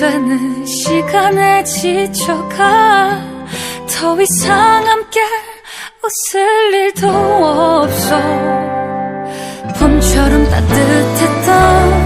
되는 시간에 지쳐가 더 이상 함께 웃을 일도 없어. 봄처럼 따뜻했던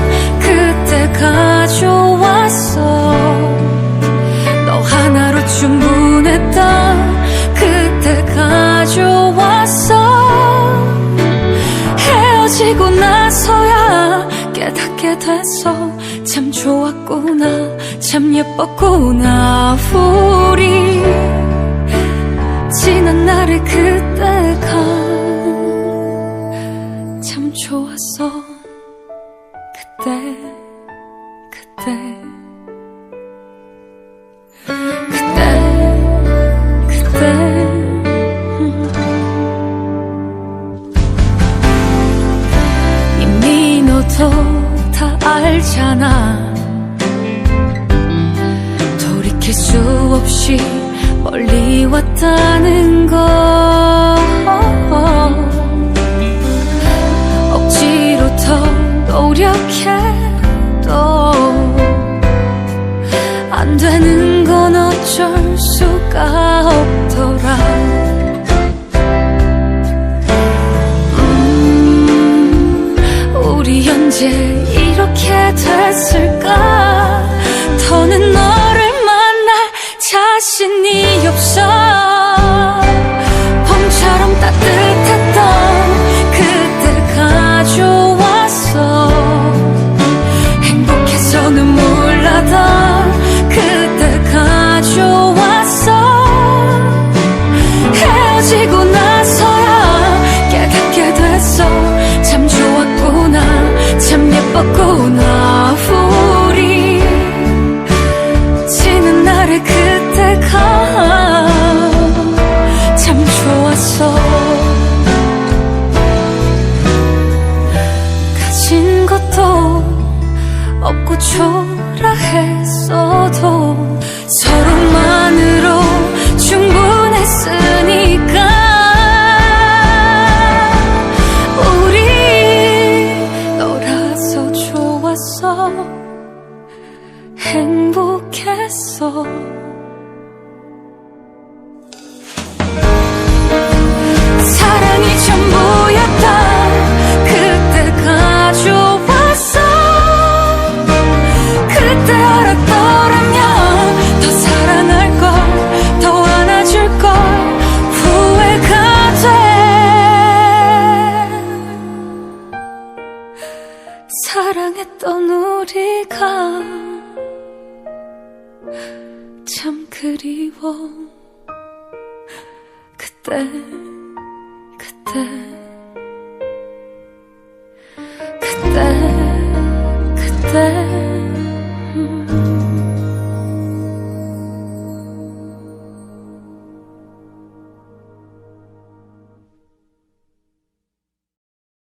깨닫게 됐어 참 좋았구나. 참 예뻤구나. 우리 지난 날의 그때가 참 좋았어. 그때 그때 다 알잖아. 돌이킬 수 없이 멀리 왔다는 거. 억지로 더 노력해도 안 되는 건 어쩔 수가 없더라. 음, 우리 언제 이렇게 됐을까? 더는 너 것도 없고 초라했어도 서로만으로 충분했으니까 우리 너라서 좋았어. 행복했어 사랑했던 우리가 참 그리워. 그때 그때 그때 그때